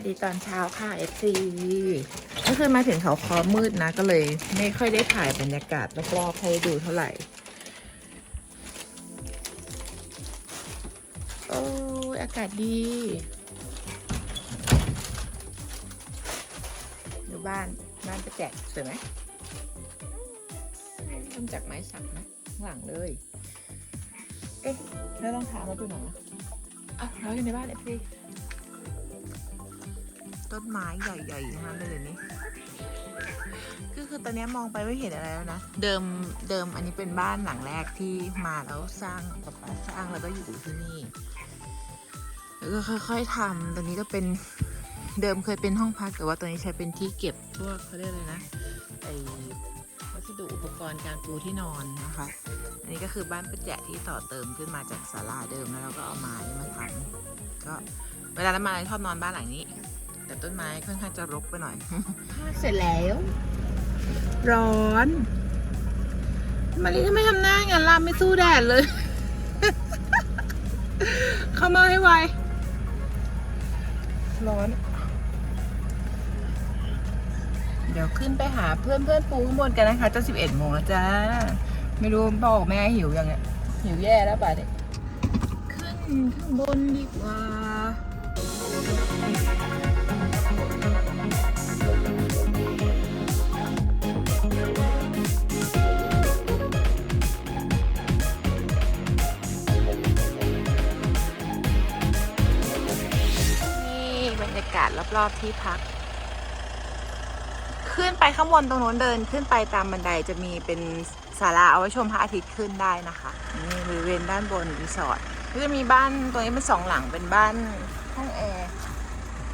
สดีตอนเช้าค่ะ FC ก็คือมาถึงเขาคอมืดนะ ก็เลยไม่ค่อยได้ถ่ายบรรยากาศรอบๆให้ดูเท่าไหร่ โอ้ยอากาศดี ดูบ้าน บ้านจะแจกสวยไหมทำจากไม้สักนะข้างหลังเลย เอ๊ะ แล้วรองเท้าเราดูหน่อยนะอะเราอยู่ในบ้าน FC ต้นไม้ใหญ่ๆทั้งนั้นเลยเดี๋ยวนี้ก็คือตอนนี้มองไปไม่เห็นอะไรแล้วนะ เดิมเดิมอันนี้เป็นบ้านหลังแรกที่มาแล้วสร้างป๊าป๊าสร้างแล้วก็อยู่ที่นี่แล้วก็ค่อยๆทำตอนนี้ก็เป็นเดิมเคยเป็นห้องพักแต่ว่าตอนนี้ใช้เป็นที่เก็บพวกเขาเรียกอะไรนะไอวัสดุอุปกรณ์การปูที่นอนนะคะ อันนี้ก็คือบ้านประแจที่ต่อเติมขึ้นมาจากศาลาเดิมแล้วเราก็เอาไม้มาทำก็เวลาเรามาชอบนอนบ้านหลังนี้ แต่ต้นไม้ค่อนข้างจะรกไปหน่อย เสร็จแล้ว ร้อนมารีทำไมทำหน้าอย่างนั้นล่ะไม่สู้แดดเลย เข้ามาให้ไว ร้อน เดี๋ยวขึ้นไปหาเพื่อนเพื่อนๆปูข้างบนกันนะคะจะสิบเอ็ดโมงแล้วจ้า ไม่รู้บอกแม่หิวยังเนี่ยหิวแย่แล้วป่ะเนี่ยขึ้นข้างบนดีกว่า รอบๆที่พัก ขึ้นไปข้างบนตรงโน้นเดินขึ้นไปตามบันไดจะมีเป็นศาลาเอาไว้ชมพระอาทิตย์ขึ้นได้นะคะนี่บริเวณด้านบนรีสอร์ทก็จะมีบ้านตรงนี้เป็นสองหลังเป็นบ้านห้องแอร์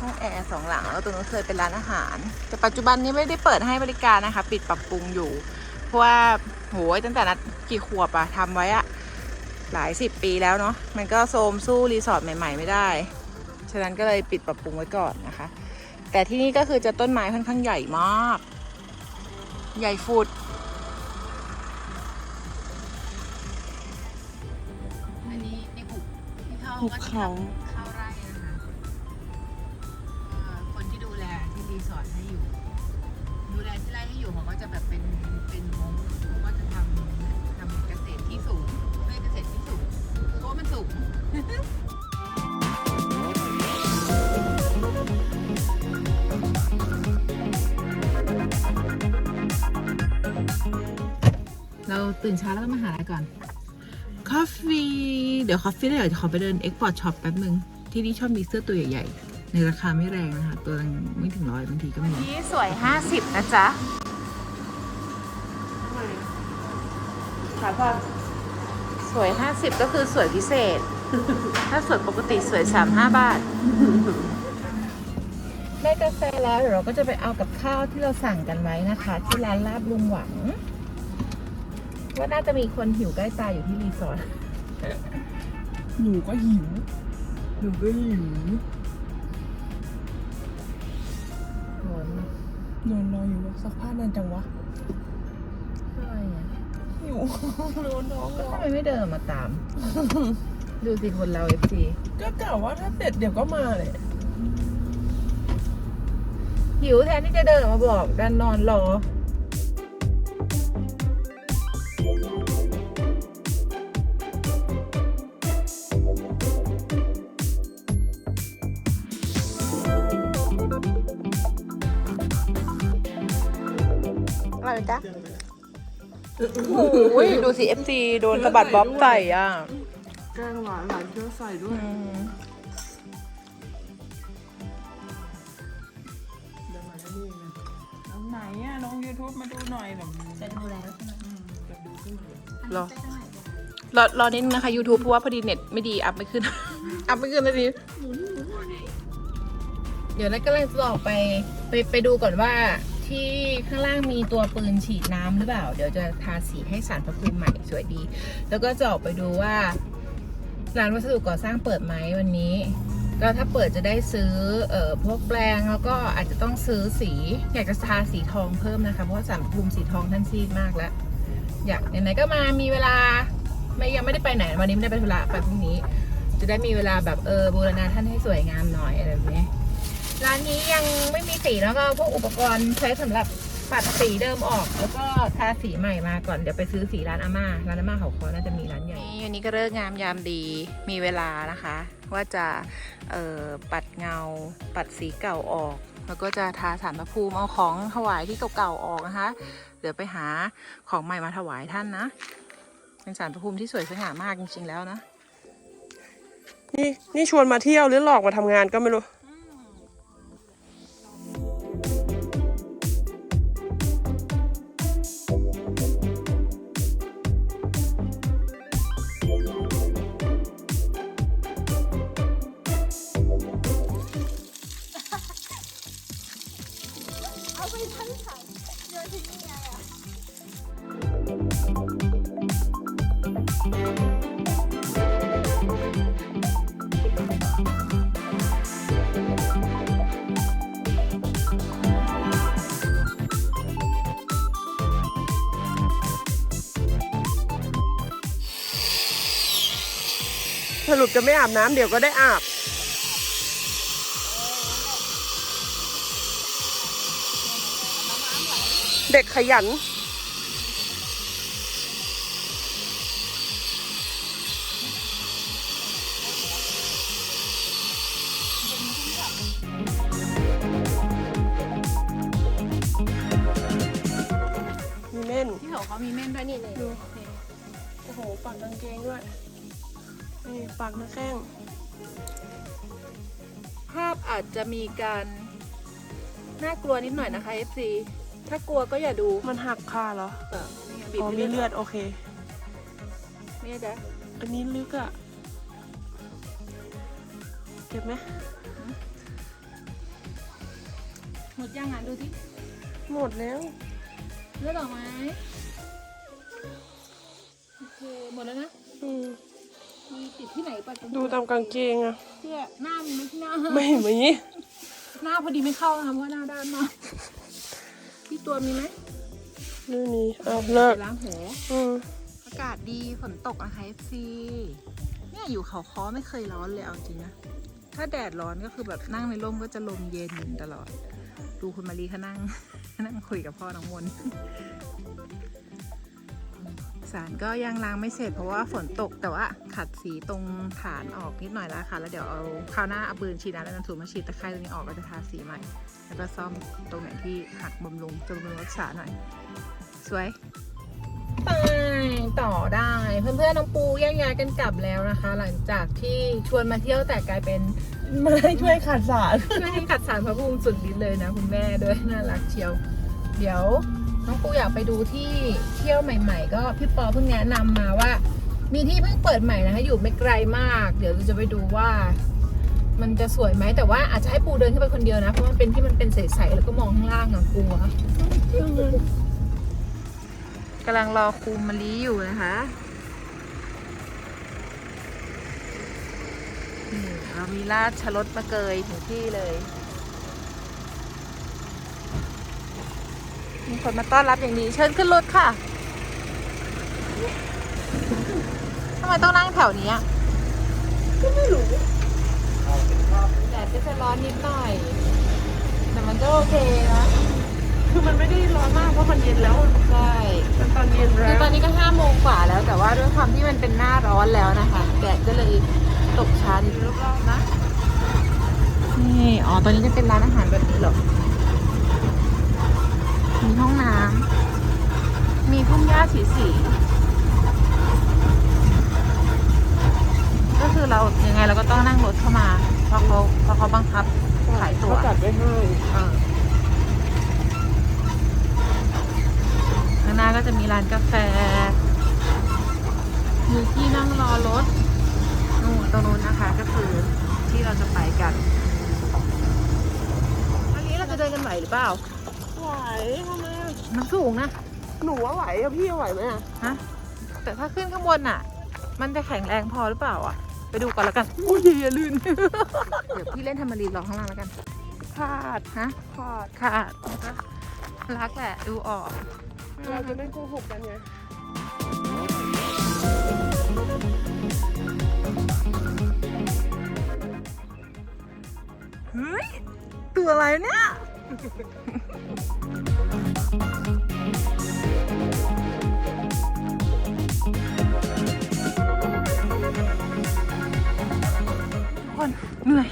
ห้องแอร์สองหลังแล้วตรงนู้นเคยเป็นร้านอาหาร แต่ปัจจุบันนี้ไม่ได้เปิดให้บริการนะคะ ปิดปรับปรุงอยู่ เพราะว่าโหยตั้งแต่นัดกี่ขวบอะทำไว้อะหลายสิบปีแล้วเนาะมันก็โทมสู้รีสอร์ทใหม่ ๆ ไม่ได้ ฉะนั้นก็เลยปิดปรับปรุงไว้ก่อนนะคะ แต่ที่นี่ก็คือจะต้นไม้ค่อนข้างใหญ่มาก ใหญ่ฟุดอันนี้ในหุบที่เขาหุบเขา เราตื่นเช้าแล้วก็มาหาอะไรก่อนคอฟฟี่เดี๋ยวคอฟฟี่แล้วเดี๋ยวขอไปเดินเอ็กพอร์ตช็อปแป๊บนึง ที่นี่ชอบมีเสื้อตัวใหญ่ๆ ในราคาไม่แรงนะคะ ตัวละไม่ถึงร้อยบางทีก็มีนี่สวย 50 นะจ๊ะขายผ้าสวย 50 ก็คือสวยพิเศษ ถ้าสวยปกติสวย 35 บาทได้กาแฟแล้วเดี๋ยวเราก็จะไปเอากับข้าวที่เราสั่งกันไว้นะคะ ที่ร้านลาบลุงหวัง ว่าน่าจะมีคนหิวใกล้ตายอยู่ที่รีสอร์ทหนูก็หิว หนูก็หิวร้อนนอนรออยู่สักผ้านานจังวะอะไรอะหิวร้อนน้องแล้วร้อทำไมไม่เดินออกมาตาม ดูสิคนเราเอฟซีก็กล่าวว่าถ้าเสร็จเดี๋ยวก็มาเลยหิวแทนที่จะเดินออกมาบอกดันนอนรอ อะไรจ๊ะโอ้ยดูสิ FC โดนสะบัดบ๊อบใส่อะ แกงหวานหลานเชื้อใส่ด้วยเดี๋ยวมาจะนี่นะน้องไหนอะน้องยูทูบมาดูหน่อยแบบจะดูแล้วใช่ไหมจะดูขึ้นเลยรอ รอรอนิดนึงนะคะ YouTube เพราะว่าพอดีเน็ตไม่ดี อัพไม่ขึ้น อัพไม่ขึ้นนาทีเดี๋ยวนัดกำลังจะออกไปไปไปดูก่อนว่า ที่ข้างล่างมีตัวปืนฉีดน้ำหรือเปล่า เดี๋ยวจะทาสีให้สารพระภูมิใหม่สวยดี แล้วก็จะออกไปดูว่าร้านวัสดุก่อสร้างเปิดไหมวันนี้ ก็ถ้าเปิดจะได้ซื้อเอ่อพวกแปลงแล้วก็อาจจะต้องซื้อสี อยากจะทาสีทองเพิ่มนะคะ เพราะสารพระภูมิสีทองท่านซีดมากแล้ว อยากไหนๆก็มามีเวลาไม่ยังไม่ได้ไปไหนวันนี้ไม่ได้ไปธุระไปพรุ่งนี้ จะได้มีเวลาแบบเออบูรณาท่านให้สวยงามหน่อยอะไรแบบนี้ ร้านนี้ยังไม่มีสีแล้วก็พวกอุปกรณ์ใช้สำหรับปัดสีเดิมออก แล้วก็ทาสีใหม่มาก่อนเดี๋ยวไปซื้อสีร้านอาม่าร้านอาม่าเขาคอน่าจะมีร้านใหญ่นี่วันนี้ก็เลิกงามยามดีมีเวลานะคะ ว่าจะเอ่อปัดเงา ปัดสีเก่าออก แล้วก็จะทาสารพระภูมิเอาของถวายที่เก่าๆออกนะคะเดี๋ยวไปหาของใหม่มาถวายท่านนะเป็นสารพระภูมิที่สวยสง่ามากจริงๆแล้วนะนี่นี่ชวนมาเที่ยวหรือหลอกมาทำงานก็ไม่รู้ รุปจะไม่อาบน้ำเดี๋ยวก็ได้อาบ เด็กขยัน มีเม่น ที่เขาเขามีเม่นด้วยนี่เลยดู โอ้โหปากกางเกงด้วย นี่ปากหน้าแข้ง ภาพอาจจะมีการ น่ากลัวนิดหน่อยนะคะ FC ถ้ากลัวก็อย่าดูมันหักคาเหรอเออนี่ไงบีบอ๋อให้มีเลือดกโอเคนี่จ้ะอันนี้ลึกอะเจ็บไหมหมดยังอะดูสิหมดแล้ว เลือดออกไหมโอเคหมดแล้วนะ อืม มีติดที่ไหนปะดูตามกางเกงอะเสื้อหน้ามีไหมที่หน้าไม่มีหน้าพอดีไม่เข้านะคะเพราะว่าหน้าด้านมากที่ตัวมีไหมไม่มีเอาเลิกไปล้างหัวอืมอากาศดีฝนตกนะคะ FC เนี่ยอยู่เขาค้อไม่เคยร้อนเลยเอาจริงนะถ้าแดดร้อนก็คือแบบนั่งในร่มก็จะลมเย็นตลอด ดูคุณมารีเขานั่งนั่งคุยกับพ่อน้องมนต์สารก็ยังล้างไม่เสร็จเพราะว่าฝนตกแต่ว่าขัดสีตรงฐานออกนิดหน่อยแล้วค่ะ แล้วเดี๋ยวเอาคราวหน้าเอาปืนฉีดน้ำแล้วน้ำถูมาฉีดตะไคร้ตรงนี้ออกแล้วจะทาสีใหม่ แล้วก็ซ่อมตรงไหนที่หักบำรุงจะบำรุงรักษาหน่อย สวยไปต่อได้เพื่อนๆน้องปูแยกย้ายกันกลับแล้วนะคะ หลังจากที่ชวนมาเที่ยวแต่กลายเป็นไม่ช่วยขัดสารช่วยให้ขัดสารพระภูมิสุดฤทธิ์เลยนะคุณแม่ด้วยน่ารักเชียว เดี๋ยว น้องปูอยากไปดูที่เที่ยวใหม่ ๆ ก็พี่ปอเพิ่งแนะนำมาว่า มีที่เพิ่งเปิดใหม่นะคะอยู่ไม่ไกลมาก เดี๋ยวเราจะไปดูว่ามันจะสวยไหมแต่ว่าอาจจะให้ปูเดินขึ้นไปคนเดียวนะ เพราะมันเป็นที่มันเป็นใสๆแล้วก็มองข้างล่างอะกลัวกำลังรอครูมาลีอยู่นะคะนี่เรามีราชรถมาเกยถึงที่เลย มีคนมาต้อนรับอย่างดีเชิญขึ้นรถค่ะทำไมต้องนั่งแถวนี้อะก็ไม่รู้แดดก็จะร้อนนิดหน่อย แต่มันก็โอเคนะคือมันไม่ได้ร้อนมากเพราะมันเย็นแล้วใช่เป็นตอนเย็นคืแล้อวตอนนี้ก็ห้าโมงกว่าแล้ว แต่ว่าด้วยความที่มันเป็นหน้าร้อนแล้วนะคะแดดก็เลยตกช้านิดรอบๆนะนี่อ๋อตอนนี้จะเป็นร้านอาหารแบบนี้เหรอมีห้อง น้ำ มีพุ่มหญ้าสีสี ก็คือเรายังไงเราก็ต้องนั่งรถเข้ามา เพราะเขาเพราะเขาบังคับขายตั๋วเขาจัดไว้ให้เออข้างหน้าก็จะมีร้านกาแฟ มีที่นั่งรอรถนู่นตรงนู้นนะคะ ก็คือที่เราจะไปกัน วันนี้เราจะเดินกันไหวหรือเปล่า ไหวทำไมอะ มันสูงนะ หนูว่าไหวอะพี่ไหวไหมอะฮะ แต่ถ้าขึ้นข้างบนน่ะ มันจะแข็งแรงพอหรือเปล่าอะ ไปดูก่อนแล้วกัน อุ้ยอย่าลื่น เดี๋ยวพี่เล่นธรรมรีรอข้างล่างแล้วกันขาดฮะขาดค่ะรักแหละ ดูออก เราจะไม่โกหกกันไงเฮ้ย ตัวอะไรเนี่ย เหนื่อย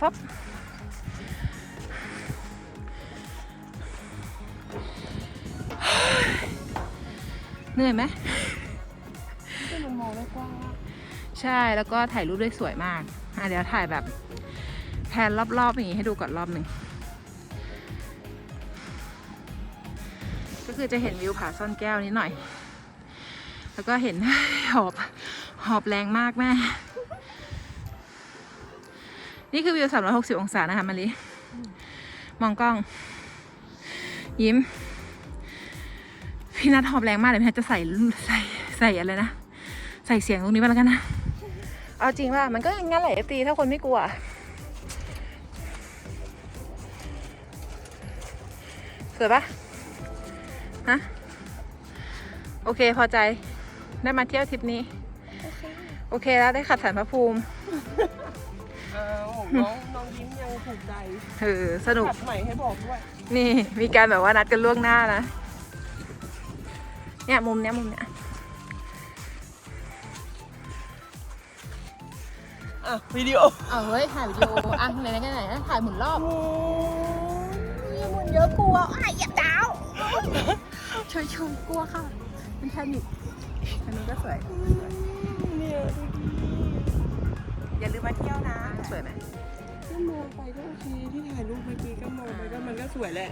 ฟับ เหนื่อยไหมมันมองได้กว้างใช่แล้วก็ถ่ายรูปได้สวยมากอะเดี๋ยวถ่ายแบบแพนรอบๆอย่างนี้ให้ดูก่อนรอบหนึ่งก็คือจะเห็นวิวผาซ่อนแก้วนิดหน่อย แล้วก็เห็นหอบหอบแรงมากแม่ นี่คือวิว 360 องศานะคะมาลิมองกล้อง ยิ้ม พี่นัทหอบแรงมากเลยพี่นัทจะใส่ใส่ใส่อะไรนะ ใส่เสียงตรงนี้ไปแล้วกันนะ เอาจริงว่ามันก็งั้นแหละเอฟตีถ้าคนไม่กลัวสวยปะฮะ โอเค พอใจ ได้มาเที่ยวทริปนี้ โอเคแล้วได้ขัดสารพระภูมิอ้าวน้องน้องยิ้มยังถูกใจเออสนุก ขัดใหม่ให้บอกด้วยนี่มีการแบบว่านัดกันล่วงหน้านะ เนี่ยมุมเนี้ยมุมเนี้ยอะวิดีโอเอาเฮ้ยถ่ายวิดีโออะไหนๆกันไหนนะถ่ายหมุนรอบโอ้หมุนเยอะกลัวอ้ายอย่าดาวช่วยชมกลัวค่ะมันแค่นิด อันนี้ก็สวยเนี่ยดูดิอย่าลืมมาเที่ยวนะ สวยไหมก็มองไปก็โอเคที่ถ่ายรูปเมื่อกี้ก็มองไปก็มันก็สวยแหละ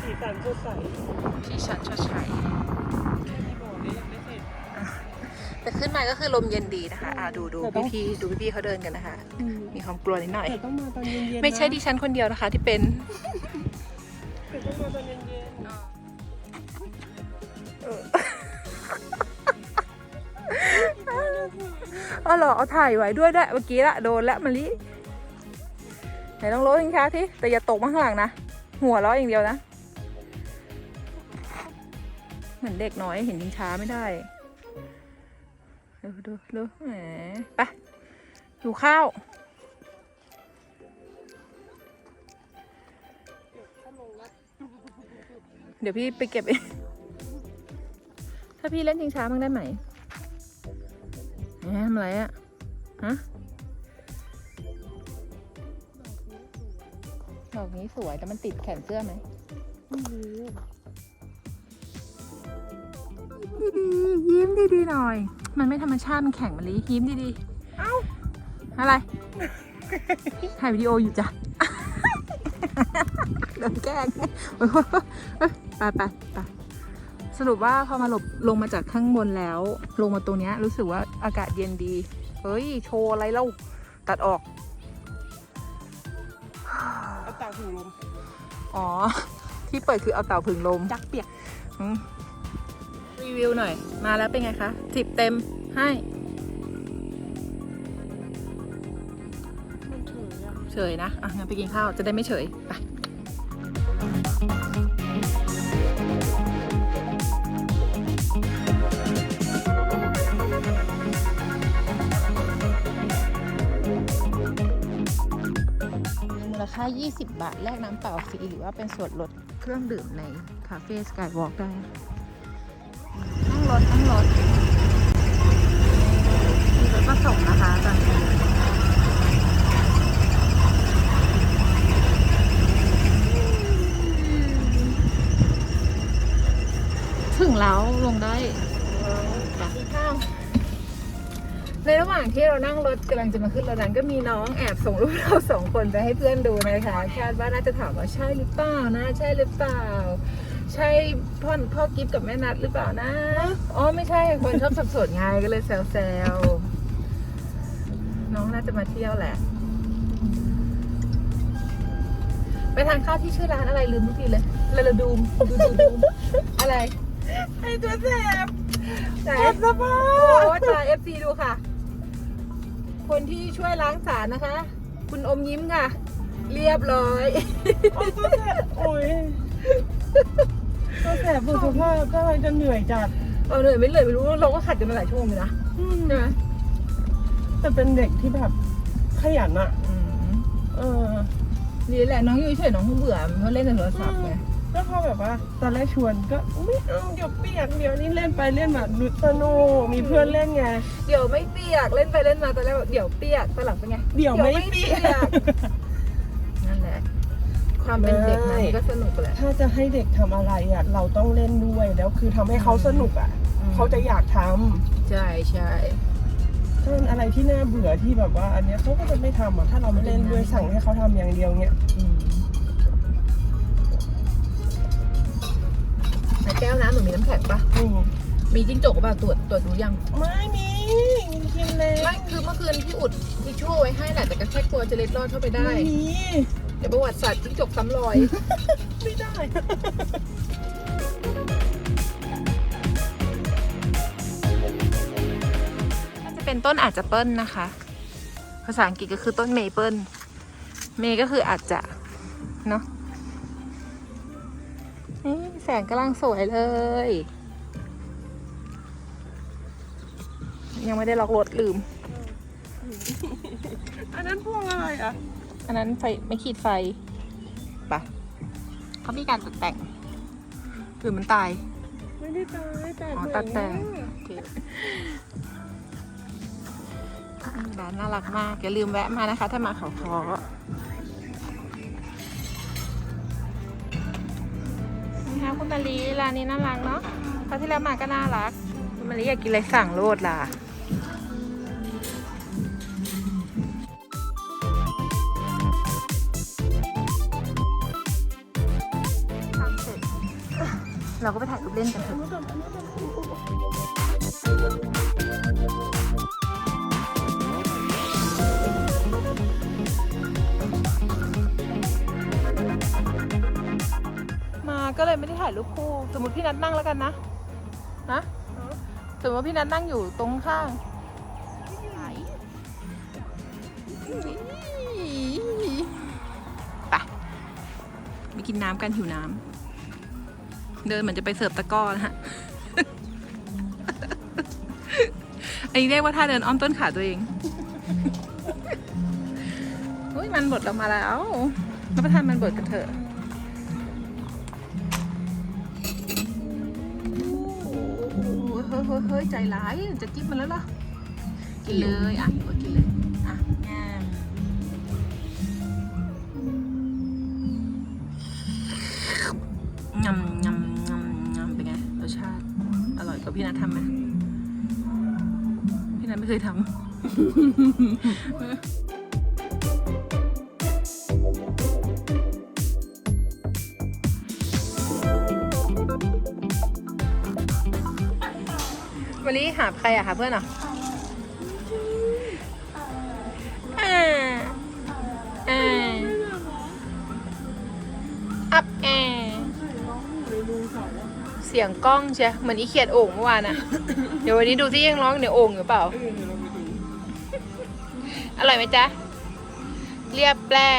สีสันสดใสที่ชันชดใช้แค่ที่บอกเนี่ยยังไม่เสร็จแต่ขึ้นมาก็คือลมเย็นดีนะคะ อะดูดูแต่ต้องพี่ๆดูพี่ๆเขาเดินกันนะคะ มีความกลัวนิดหน่อย แต่ต้องมาตอนเย็นๆนะไม่ใช่ดิฉันคนเดียวนะคะที่เป็นแต่ต้องมาตอนเย็น อ๋อเหรอเอาถ่ายไว้ด้วยด้วยเมื่อกี้ละโดนแล้วมะลิไหนต้องโรยทิ้งช้าที่แต่อย่าตกมาข้างหลังนะหัวเราะอย่างเดียวนะ เหมือนเด็กน้อยเห็นชิงช้าไม่ได้ดูดูดูแหมไปดูข้าวเดี๋ยวพี่ไปเก็บเอง ถ้าพี่เล่นชิงช้าบ้งได้ไหม แหมทำอะไรอะฮะดอกนี้สวยแต่มันติดแขนเสื้อไหมๆไม่รู้ดีๆยิ้มดีๆหน่อย มันไม่ธรรมชาติมันแข็งมันลียิ้มดีๆ เอ้า อะไร ถ่ายวิดีโออยู่จ้ะโดนแกล้งเฮ้ยเฮ้ยไปไปไป สรุปว่าพอมาหลบลงมาจากข้างบนแล้ว ลงมาตรงเนี้ยรู้สึกว่าอากาศเย็นดี เฮ้ย โชว์อะไรเล่าตัดออกเอาตากถุงลม อ๋อ ที่เปิดคือเอาเต่าผึ่งลม จักเปียกอืมรีวิวหน่อย มาแล้วเป็นไงคะสิบเต็มให้มันเฉยอะเฉยนะ อะงั้นไปกินข้าวจะได้ไม่เฉย ไป มูลค่า20 บาท แลกน้ำเปล่าฟรีหรือว่าเป็นส่วนลดเครื่องดื่มในคาเฟ่สกายวอล์กได้นั่งรถนั่งรถ เรานั่งรถกำลังจะมาขึ้นรถนั้นก็มีน้องแอบส่งรูปเราสองคนไปให้เพื่อนดูนะคะคาดว่าน่าจะถามว่าใช่หรือเปล่านะ ใช่หรือเปล่า ใช่พ่อพ่อกิฟกับแม่นัดหรือเปล่านะอ๋อไม่ใช่คนชอบสับสนไงก็เลยแซวๆน้องน่าจะมาเที่ยวแหละ ไปทานข้าวที่ชื่อร้านอะไรลืมทุกทีเลยลาลาดูมดูดูดูมอะไรไอ้ตัวแสบไหนแสบสภาโอ้พจ่าเอฟซีดูค่ะ คนที่ช่วยล้างสารนะคะ คุณอมยิ้มค่ะ เรียบร้อยเอาตัวแสบโอ้ยตัวแสบสุดสภาพกำลังจะเหนื่อยจัดเอาเหนื่อยไม่เหนื่อยไม่รู้เราก็ขัดกันมาหลายชั่วโมงเลยนะอืมใช่ไหมใแต่เป็นเด็กที่แบบขยันอะอืมเออ ดีแหละน้องอยู่เฉยๆน้องคงเบื่อเพราะเล่นแต่โทรศัพท์ไง แล้วพอแบบว่า ตอนแรกชวนก็ไม่เอาเดี๋ยวเปียกเดี๋ยวนี่เล่นไปเล่นมาดูสนุกมีเพื่อนเล่นไง เดี๋ยวไม่เปียกเล่นไปเล่นมาตอนแรกบอกเดี๋ยวเปียกตอนหลังเป็นไงเดี๋ยวไม่เปียก นั่นแหละ ความเป็นเด็กนั้นก็สนุกแหละ ถ้าจะให้เด็กทำอะไรอะ เราต้องเล่นด้วยแล้วคือทำให้เขาสนุกอะ อืม เขาจะอยากทำใช่ใช่ ถ้าเป็นอะไรที่น่าเบื่อที่แบบว่า อันเนี้ยเขาก็จะไม่ทำอะถ้าเราไม่เล่นด้วยสั่งให้เขาทำอย่างเดียวเนี้ยอืม ในแก้วน้ำหนูมีน้ำแข็งปะอืมมีจิ้งจกป่ะตรวจตรวจดูยัง ไม่มีกินเลยไม่คือเมื่อคืนพี่อุดทิชชู่ไว้ให้แหละแต่ก็แค่กลัวจะเล็ดรอดเข้าไปได้ ไม่มีเดี๋ยวประวัติศาสตร์จิ้งจกซ้ำรอย ไม่ได้ น่าจะเป็นต้นอาจจะเปิ้ลนะคะ ภาษาอังกฤษก็คือต้นเมเปิลเมก็คืออาจจะ เนาะนี่แสงกำลังสวยเลย ยังไม่ได้ล็อกรถลืม อันนั้นพวงอะไรอะ อันนั้นไฟไม่ขีดไฟปะเขามีการตัดแต่งหรือมันตาย ไม่ได้ตายแต่อ๋อตัดแต่งโอเคร้านน่ารักมากอย่าลืมแวะมานะคะ ถ้ามาเขาคอ คุณมารีร้านนี้น่ารักเนาะคราวที่แล้วมาก็น่ารัก คุณมารีอยากกินอะไรสั่งโลดล่ะเสร็จเราก็ไปถ่ายรูปเล่นกันเถอะ ก็เลยไม่ได้ถ่ายรูปคู่สมมติพี่นัทนั่งแล้วกันนะนะสมมติว่าพี่นัทนั่งอยู่ตรงข้างไปไปกินน้ำกันหิวน้ำเดินเหมือนจะไปเสิร์ฟตะก้อนะฮะอันนี้เรียกว่าท่าเดินอ้อมต้นขาตัวเองอุ้ยมันบดเรามาแล้วรับประทานมันบดกันเถอะ เฮ้ยเฮ้ยเฮ้ยใจร้ายจะจิ้มมันแล้วเหรอกินเลยอะกดกินเลยอะงามงำงำงำงำเป็นไงรสชาติอร่อยกว่าพี่นัททำไหมพี่นัทไม่เคยทำ หาใครอะหาเพื่อนเหรออ่าอ่าอัพแอร์เสียงกล้องเชียเหมือนอีเขียดโอ่งเมื่อวานอะเดี๋ยววันนี้ดูที่ยังร้องเดี๋ยวโอ่งอยู่เปล่าเออเดี๋ยวเราไปดูอร่อยไหมจ๊ะ เรียบแปร่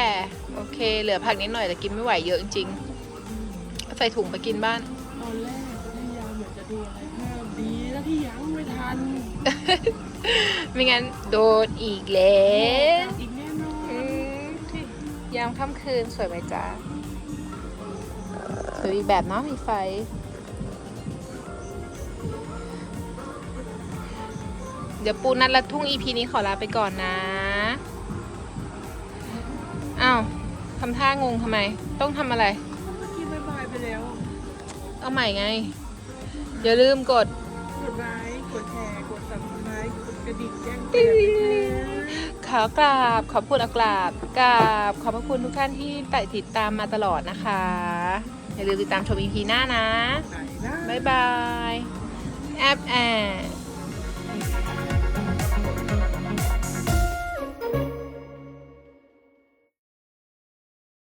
โอเค เหลือผักนิดหน่อยแต่กินไม่ไหวเยอะจริงๆเอาใส่ถุงไปกินบ้านตอนแรกพยายามเหมือนจะดูอะไร ไม่งั้นโดนอีกแล้วอีกแน่นอนอืมยามค่ำคืนสวยไหมจ๊ะสวยอีกแบบเนาะมีไฟ เดี๋ยวปูนัดละทุ่ง EP นี้ขอลาไปก่อนนะอ้าวทำท่างงทำไม ต้องทำอะไร เมื่อกี้บายบายไปแล้ว เอาใหม่ไง อย่าลืมกด ขอกราบขอบคุณอักราบกราบขอบพระคุณทุกท่านที่ติดตามมาตลอดนะคะ อย่าลืมติดตามชม EP หน้านะไหนนะ บ๊ายบาย แอปแอร์